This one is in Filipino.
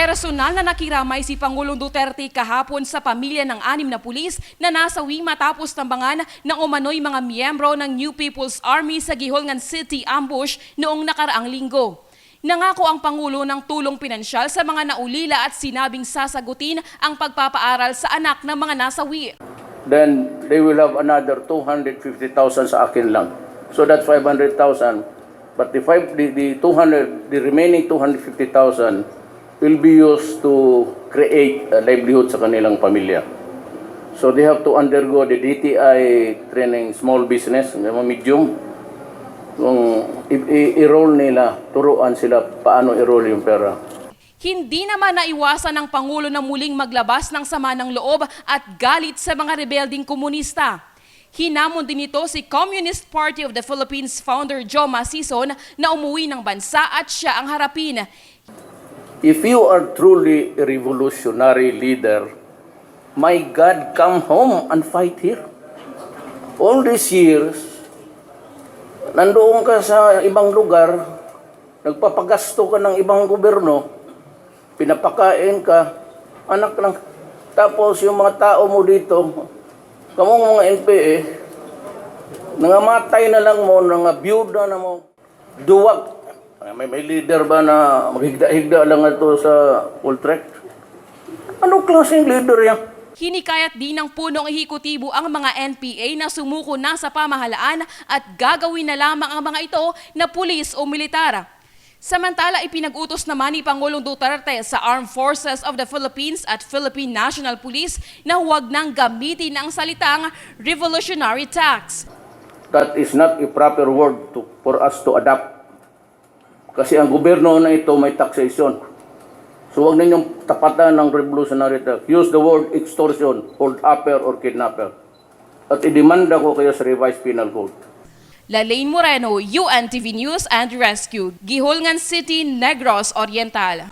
Personal na nakiramay si Pangulong Duterte kahapon sa pamilya ng anim na pulis na nasawi matapos tambangan ng umano'y mga miyembro ng New People's Army sa Giholngan City ambush noong nakaraang linggo. Nangako ang Pangulo ng tulong pinansyal sa mga naulila at sinabing sasagutin ang pagpapaaral sa anak ng mga nasawi. then they will have another 250,000 sa akin lang. So that's 500,000. But the, five, the, the 200, the remaining 250,000 will be used to create a livelihood sa kanilang pamilya. So they have to undergo the DTI training small business, mga medium. Kung i-roll nila, turuan sila paano i-roll yung pera. Hindi naman naiwasan ng Pangulo na muling maglabas ng sama ng loob at galit sa mga rebelding komunista. Hinamon din ito si Communist Party of the Philippines founder Joe Masison na umuwi ng bansa at siya ang harapin. If you are truly a revolutionary leader, my God, come home and fight here. All these years, nandoon ka sa ibang lugar, nagpapagasto ka ng ibang gobyerno, pinapakain ka, anak lang. Tapos yung mga tao mo dito, kamong mga NPA, nangamatay na lang mo, nangabiyuda na mo, duwag. May, may leader ba na maghigda-higda lang ito sa Ultrek? Anong klaseng leader yan? Hinikayat din ng punong ehekutibo ang mga NPA na sumuko na sa pamahalaan at gagawin na lamang ang mga ito na pulis o militar. Samantala, ipinag-utos naman ni Pangulong Duterte sa Armed Forces of the Philippines at Philippine National Police na huwag nang gamitin ang salitang revolutionary tax. That is not a proper word to, for us to adopt. Kasi ang gobyerno na ito may taxation. So huwag ninyong tapatan ng revolutionary tax. Use the word extortion, hold upper or kidnapper. At idemanda ko kayo sa revised penal code. Lalaine Moreno, UNTV News and Rescue, Giholngan City, Negros Oriental.